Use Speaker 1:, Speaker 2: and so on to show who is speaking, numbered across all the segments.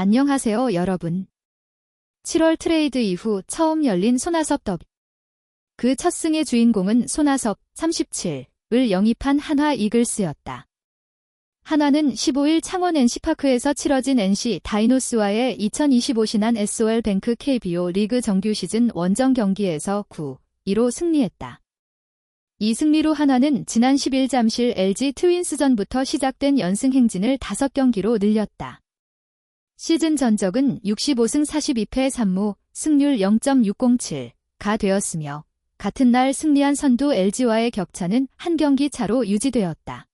Speaker 1: 안녕하세요, 여러분. 7월 트레이드 이후 처음 열린 손아섭 더비. 그 첫 승의 주인공은 손아섭 37을 영입한 한화 이글스였다. 한화는 15일 창원 NC파크에서 치러진 NC 다이노스와의 2025 신한 SOL뱅크 KBO 리그 정규 시즌 원정 경기에서 9-2로 승리했다. 이 승리로 한화는 지난 10일 잠실 LG 트윈스전부터 시작된 연승 행진을 5경기로 늘렸다. 시즌 전적은 65승 42패 3무, 승률 0.607가 되었으며 같은 날 승리한 선두 LG와의 격차는 한 경기 차로 유지되었다.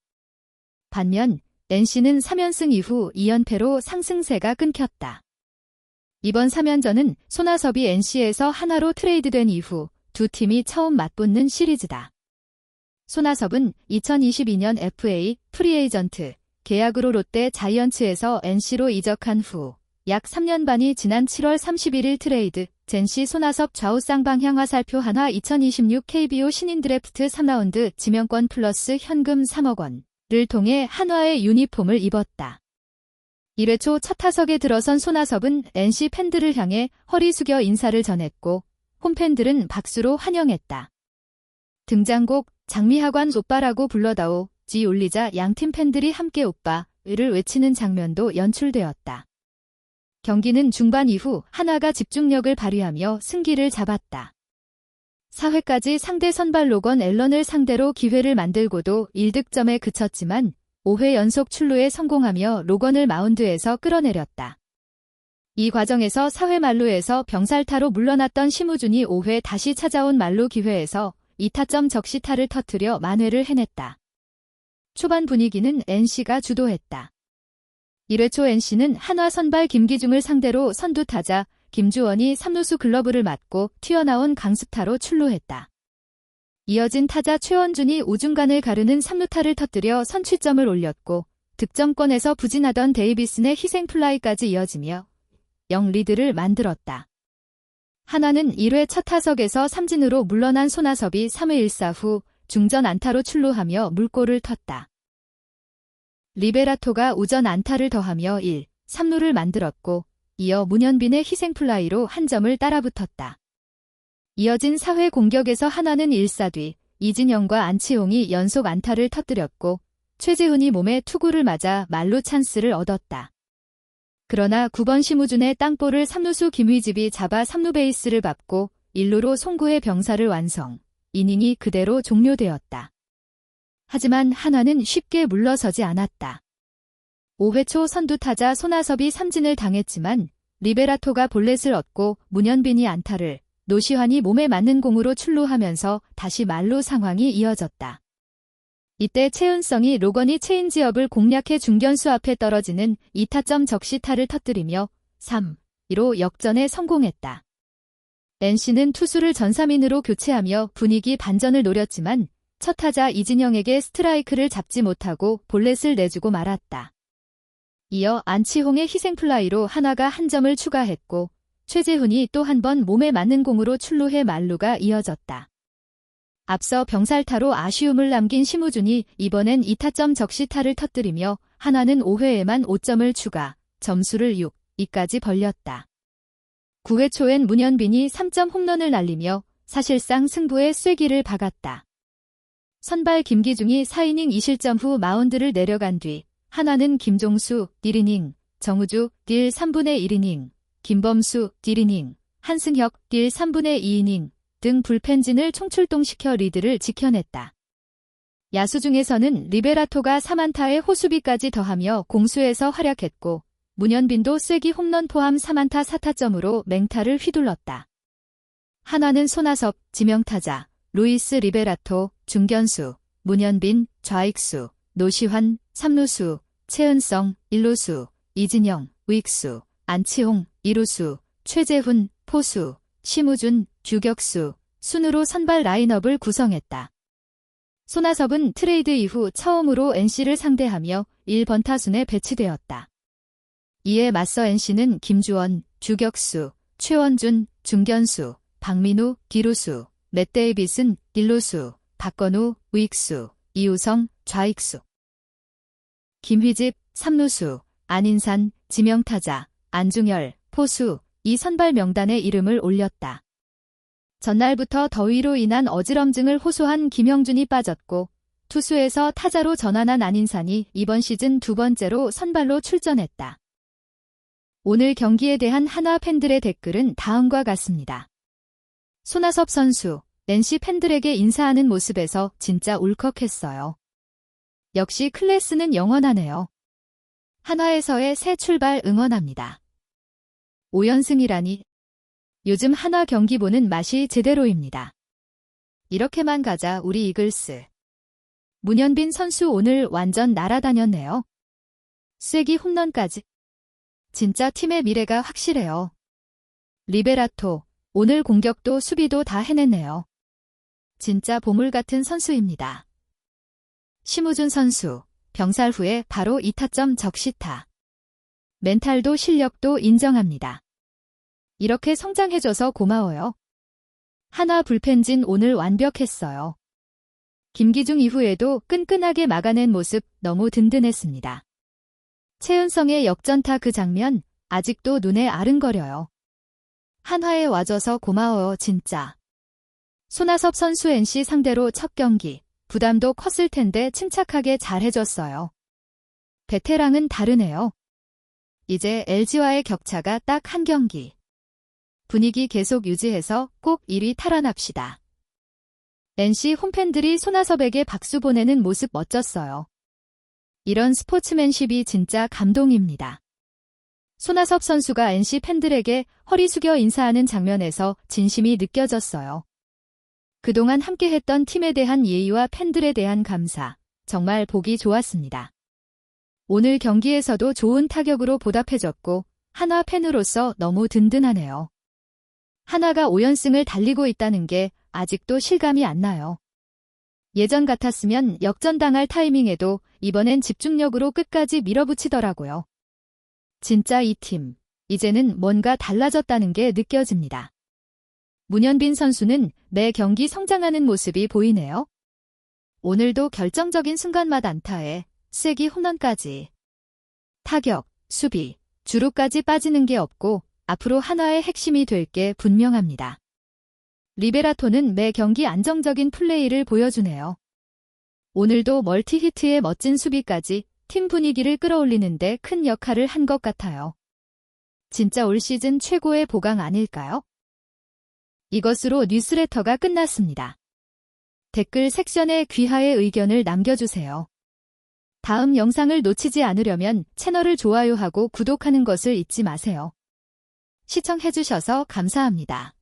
Speaker 1: 반면 NC는 3연승 이후 2연패로 상승세가 끊겼다. 이번 3연전은 손아섭이 NC에서 하나로 트레이드된 이후 두 팀이 처음 맞붙는 시리즈다. 손아섭은 2022년 FA 프리에이전트 계약으로 롯데 자이언츠에서 NC로 이적한 후 약 3년 반이 지난 7월 31일 트레이드 젠시 손아섭 좌우 쌍방향 화살표 한화 2026 KBO 신인 드래프트 3라운드 지명권 플러스 현금 3억 원을 통해 한화의 유니폼을 입었다. 1회 초 첫 타석에 들어선 손아섭은 NC 팬들을 향해 허리 숙여 인사를 전했고 홈팬들은 박수로 환영했다. 등장곡 장미하관 오빠라고 불러다오 지 올리자 양팀 팬들이 함께 오빠를 외치는 장면도 연출되었다. 경기는 중반 이후 하나가 집중력을 발휘하며 승기를 잡았다. 4회까지 상대 선발 로건 앨런을 상대로 기회를 만들고도 1득점에 그쳤지만 5회 연속 출루에 성공하며 로건을 마운드에서 끌어내렸다. 이 과정에서 4회 말루에서 병살타로 물러났던 심우준이 5회 다시 찾아온 말루 기회에서 2타점 적시타를 터뜨려 만회를 해냈다. 초반 분위기는 NC가 주도했다. 1회 초 NC는 한화 선발 김기중을 상대로 선두 타자 김주원이 3루수 글러브를 맞고 튀어나온 강습타로 출루했다. 이어진 타자 최원준이 우중간을 가르는 3루타를 터뜨려 선취점을 올렸고 득점권에서 부진하던 데이비슨의 희생 플라이까지 이어지며 0 리드를 만들었다. 하나는 1회 첫 타석에서 삼진으로 물러난 손아섭이 3회 1사 후 중전 안타로 출루하며 물꼬를 텄다. 리베라토가 우전 안타를 더하며 1, 3루를 만들었고 이어 문현빈의 희생플라이로 한 점을 따라붙었다. 이어진 4회 공격에서 하나는 1사 뒤 이진영과 안치홍이 연속 안타를 터뜨렸고 최재훈이 몸에 투구를 맞아 말로 찬스를 얻었다. 그러나 9번 심우준의 땅볼을 3루수 김휘집이 잡아 3루 베이스를 밟고 1루로 송구의 병사를 완성. 이닝이 그대로 종료되었다. 하지만 한화는 쉽게 물러서지 않았다. 5회 초 선두 타자 손아섭이 삼진을 당했지만 리베라토가 볼넷을 얻고 문현빈이 안타를 노시환이 몸에 맞는 공으로 출루하면서 다시 말로 상황이 이어졌다. 이때 최은성이 로건이 체인지업을 공략해 중견수 앞에 떨어지는 2타점 적시타를 터뜨리며 3, 2로 역전에 성공했다. NC는 투수를 전삼인으로 교체하며 분위기 반전을 노렸지만 첫 타자 이진영에게 스트라이크를 잡지 못하고 볼넷을 내주고 말았다. 이어 안치홍의 희생플라이로 하나가 한 점을 추가했고 최재훈이 또 한 번 몸에 맞는 공으로 출루해 말루가 이어졌다. 앞서 병살타로 아쉬움을 남긴 심우준이 이번엔 2타점 적시타를 터뜨리며 하나는 5회에만 5점을 추가, 점수를 6, 2까지 벌렸다. 9회 초엔 문현빈이 3점 홈런을 날리며 사실상 승부의 쐐기를 박았다. 선발 김기중이 4이닝 2실점 후 마운드를 내려간 뒤 하나는 김종수 1이닝, 정우주 딜 3분의 1이닝, 김범수 1이닝, 한승혁 딜 3분의 2이닝 등 불펜진을 총출동시켜 리드를 지켜냈다. 야수 중에서는 리베라토가 3안타에 호수비까지 더하며 공수에서 활약했고 문현빈도 쐐기 홈런 포함 3안타 4타점으로 맹타를 휘둘렀다. 한화는 손아섭, 지명타자, 루이스 리베라토, 중견수, 문현빈, 좌익수, 노시환, 삼루수, 최은성, 일루수, 이진영, 우익수, 안치홍, 이루수, 최재훈, 포수, 심우준, 규격수, 순으로 선발 라인업을 구성했다. 손아섭은 트레이드 이후 처음으로 NC를 상대하며 1번 타순에 배치되었다. 이에 맞서 NC는 김주원, 주격수, 최원준, 중견수, 박민우, 기루수, 맷데이빗은 일루수, 박건우, 우익수, 이우성, 좌익수. 김휘집, 삼루수, 안인산, 지명타자, 안중열, 포수, 이 선발 명단에 이름을 올렸다. 전날부터 더위로 인한 어지럼증을 호소한 김영준이 빠졌고 투수에서 타자로 전환한 안인산이 이번 시즌 두 번째로 선발로 출전했다. 오늘 경기에 대한 하나 팬들의 댓글은 다음과 같습니다. 손아섭 선수, 낸시 팬들에게 인사하는 모습에서 진짜 울컥했어요. 역시 클래스는 영원하네요. 한화에서의 새 출발 응원합니다. 5연승이라니. 요즘 한화 경기 보는 맛이 제대로입니다. 이렇게만 가자 우리 이글스. 문현빈 선수 오늘 완전 날아다녔네요. 쐐기 홈런까지. 진짜 팀의 미래가 확실해요. 리베라토, 오늘 공격도 수비도 다 해냈네요. 진짜 보물 같은 선수입니다. 심우준 선수, 병살 후에 바로 2타점 적시타. 멘탈도 실력도 인정합니다. 이렇게 성장해줘서 고마워요. 하나 불펜진 오늘 완벽했어요. 김기중 이후에도 끈끈하게 막아낸 모습 너무 든든했습니다. 최은성의 역전타 그 장면 아직도 눈에 아른거려요. 한화에 와줘서 고마워요 진짜. 손아섭 선수 NC 상대로 첫 경기 부담도 컸을 텐데 침착하게 잘해줬어요. 베테랑은 다르네요. 이제 LG와의 격차가 딱 한 경기. 분위기 계속 유지해서 꼭 1위 탈환합시다. NC 홈팬들이 손아섭에게 박수 보내는 모습 멋졌어요. 이런 스포츠맨십이 진짜 감동입니다. 손아섭 선수가 NC 팬들에게 허리 숙여 인사하는 장면에서 진심이 느껴졌어요. 그동안 함께했던 팀에 대한 예의와 팬들에 대한 감사, 정말 보기 좋았습니다. 오늘 경기에서도 좋은 타격으로 보답해줬고, 한화 팬으로서 너무 든든하네요. 한화가 5연승을 달리고 있다는 게 아직도 실감이 안 나요. 예전 같았으면 역전당할 타이밍에도 이번엔 집중력으로 끝까지 밀어붙이더라고요. 진짜 이 팀, 이제는 뭔가 달라졌다는 게 느껴집니다. 문현빈 선수는 매 경기 성장하는 모습이 보이네요. 오늘도 결정적인 순간마다 안타에 쐐기 홈런까지. 타격, 수비, 주루까지 빠지는 게 없고 앞으로 하나의 핵심이 될 게 분명합니다. 리베라토는 매 경기 안정적인 플레이를 보여주네요. 오늘도 멀티 히트의 멋진 수비까지 팀 분위기를 끌어올리는데 큰 역할을 한 것 같아요. 진짜 올 시즌 최고의 보강 아닐까요? 이것으로 뉴스레터가 끝났습니다. 댓글 섹션에 귀하의 의견을 남겨주세요. 다음 영상을 놓치지 않으려면 채널을 좋아요하고 구독하는 것을 잊지 마세요. 시청해주셔서 감사합니다.